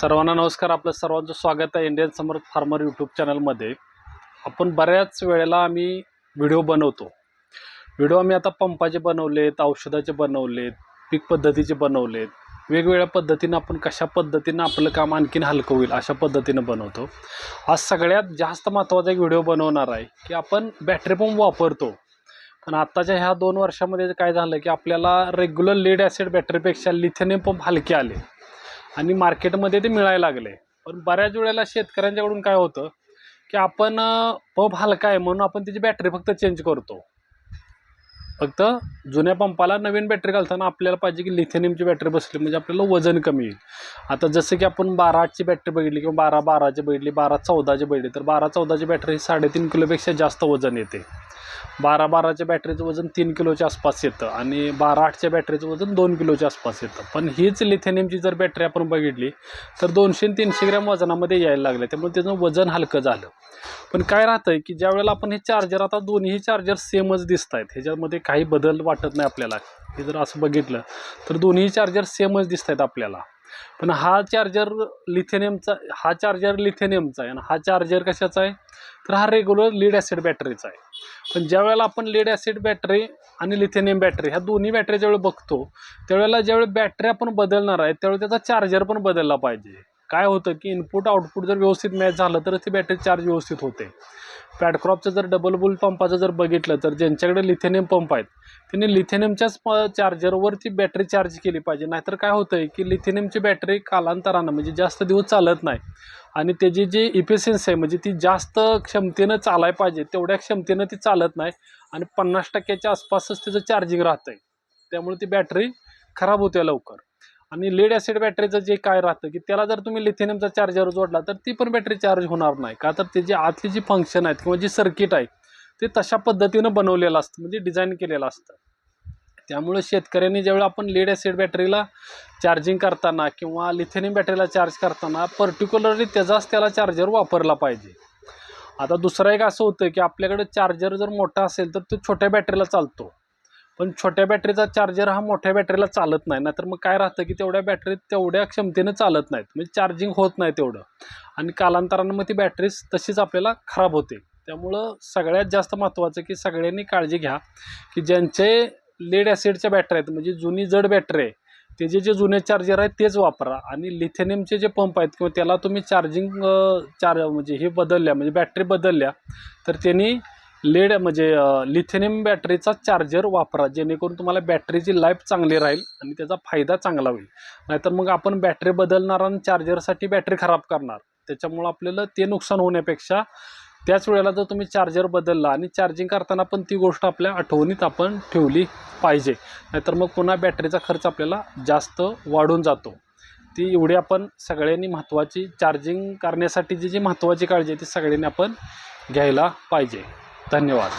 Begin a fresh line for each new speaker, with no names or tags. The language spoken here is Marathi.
सर्वांना नमस्कार. आपलं सर्वांचं स्वागत आहे इंडियन समर्थ फार्मर यूट्यूब चॅनलमध्ये आपण बऱ्याच वेळेला आम्ही व्हिडिओ बनवतो. व्हिडिओ आम्ही आता पंपाचे बनवलेत औषधाचे बनवलेत पीक पद्धतीचे बनवलेत. वेगवेगळ्या पद्धतीनं आपण कशा पद्धतीनं आपलं काम आणखीन हलकं होईल अशा पद्धतीनं बनवतो. आज सगळ्यात जास्त महत्त्वाचा एक व्हिडिओ बनवणार आहे की आपण बॅटरी पंप वापरतो. पण आत्ताच्या ह्या दोन वर्षामध्ये काय झालं की आपल्याला रेग्युलर लीड ॲसिड बॅटरीपेक्षा लिथेनियम पंप हलके आले. आणि मार्केटमध्ये ते मिळायला लागले. पण बऱ्याच वेळेला शेतकऱ्यांच्याकडून काय होतं की आपण पंप हलका आहे म्हणून आपण त्याची बॅटरी फक्त चेंज करतो. फक्त जुन्या पंपाला नवीन बॅटरी घालताना आपल्याला पाहिजे की लिथेनियमची बॅटरी बसली म्हणजे आपल्याला वजन कमी येईल. आता जसं की आपण बारा आठची बॅटरी बघितली किंवा बारा बाराची बघितली बारा चौदाची बघितली तर बारा चौदाची बॅटरी ही साडेतीन किलोपेक्षा जास्त वजन येते. बारा बाराच्या बॅटरीचं वजन तीन किलोच्या आसपास येतं आणि बारा आठच्या बॅटरीचं वजन दोन किलोच्या आसपास येतं. पण हीच लिथेनियमची जर बॅटरी आपण बघितली तर दोनशे तीनशे ग्रॅम वजनामध्ये यायला लागले त्यामुळे त्याचं वजन हलकं झालं. पण काय राहतं आहे की ज्या वेळेला आपण हे चार्जर आता दोन्ही चार्जर सेमच दिसत आहेत ह्याच्यामध्ये काही बदल वाटत नाही आपल्याला. हे जर असं बघितलं तर दोन्ही चार्जर सेमच दिसत आहेत आपल्याला. पण हा चार्जर लिथेनियमचा हा चार्जर लिथेनियमचा आहे आणि हा चार्जर कशाचा आहे? तर हा रेग्युलर लीड ॲसिड बॅटरीचा आहे. पण ज्यावेळेला आपण लीड ॲसिड बॅटरी आणि लिथेनियम बॅटरी ह्या दोन्ही बॅटरी ज्यावेळी बघतो त्यावेळेला ज्यावेळी बॅटरी आपण बदलणार आहे त्यावेळी त्याचा चार्जर पण बदलला पाहिजे. काय होतं की इनपुट आउटपुट जर व्यवस्थित मॅच झालं तर ती बॅटरी चार्ज व्यवस्थित होते. पॅडक्रॉपचं जर डबल बुल पंपाचं जर बघितलं तर ज्यांच्याकडे लिथेनियम पंप आहेत त्यांनी लिथेनियमच्याच प चार्जरवर ती बॅटरी चार्ज केली पाहिजे. नाहीतर काय होतं आहे की लिथेनियमची बॅटरी कालांतरानं म्हणजे जास्त दिवस चालत नाही. आणि त्याची जी इफिशियन्सी आहे म्हणजे ती जास्त क्षमतेनं चालाय पाहिजे तेवढ्या क्षमतेनं ती चालत नाही आणि पन्नास टक्क्याच्या आसपासच त्याचं चार्जिंग राहतं आहे त्यामुळे ती बॅटरी खराब होते लवकर. आणि लेड ॲसिड बॅटरीचं जे काय राहतं की त्याला जर तुम्ही लिथिनियमचा चार्जर जोडला तर ती पण बॅटरी चार्ज होणार नाही. का तर त्याची आतली जी फंक्शन आहेत किंवा जी सर्किट आहे ते तशा पद्धतीनं बनवलेलं असतं म्हणजे डिझाईन केलेलं असतं. त्यामुळे शेतकऱ्यांनी ज्यावेळी आपण लेड ॲसिड बॅटरीला चार्जिंग करताना किंवा लिथेनियम बॅटरीला चार्ज करताना पर्टिक्युलरली त्याचाच त्याला चार्जर वापरला पाहिजे. आता दुसरं एक असं होतं की आपल्याकडे चार्जर जर मोठा असेल तर तो छोट्या बॅटरीला चालतो. पण छोट्या बॅटरीचा चार्जर हा मोठ्या बॅटरीला चालत नाही. नाहीतर मग काय राहतं की तेवढ्या बॅटरीत तेवढ्या क्षमतेनं चालत नाहीत. म्हणजे चार्जिंग होत नाही तेवढं. आणि कालांतरानं मग ती बॅटरीज तशीच आपल्याला खराब होते. त्यामुळं सगळ्यात जास्त महत्त्वाचं की सगळ्यांनी काळजी घ्या की ज्यांचे लेड ॲसिडच्या बॅटरी आहेत म्हणजे जुनी जड बॅटरी आहे त्याचे जे जुने चार्जर आहेत तेच वापरा. आणि लिथेनियमचे जे पंप आहेत किंवा त्याला तुम्ही चार्जिंग चार्ज म्हणजे हे बदलल्या म्हणजे बॅटरी बदलल्या तर त्यांनी लेड म्हणजे लिथेनियम बॅटरीचा चार्जर वापरा जेणेकरून तुम्हाला बॅटरीची लाईफ चांगली राहील आणि त्याचा फायदा चांगला होईल. नाहीतर मग आपण बॅटरी बदलणार आणि चार्जरसाठी बॅटरी खराब करणार. त्याच्यामुळं आपल्याला ते नुकसान होण्यापेक्षा त्याच वेळेला जर तुम्ही चार्जर बदलला आणि चार्जिंग करताना पण ती गोष्ट आपल्या आठवणीत आपण ठेवली पाहिजे. नाहीतर मग पुन्हा बॅटरीचा खर्च आपल्याला जास्त वाढून जातो. ती एवढी आपण सगळ्यांनी महत्त्वाची चार्जिंग करण्यासाठी जी जी महत्त्वाची काळजी आहे ती सगळ्यांनी आपण घ्यायला पाहिजे. धन्यवाद.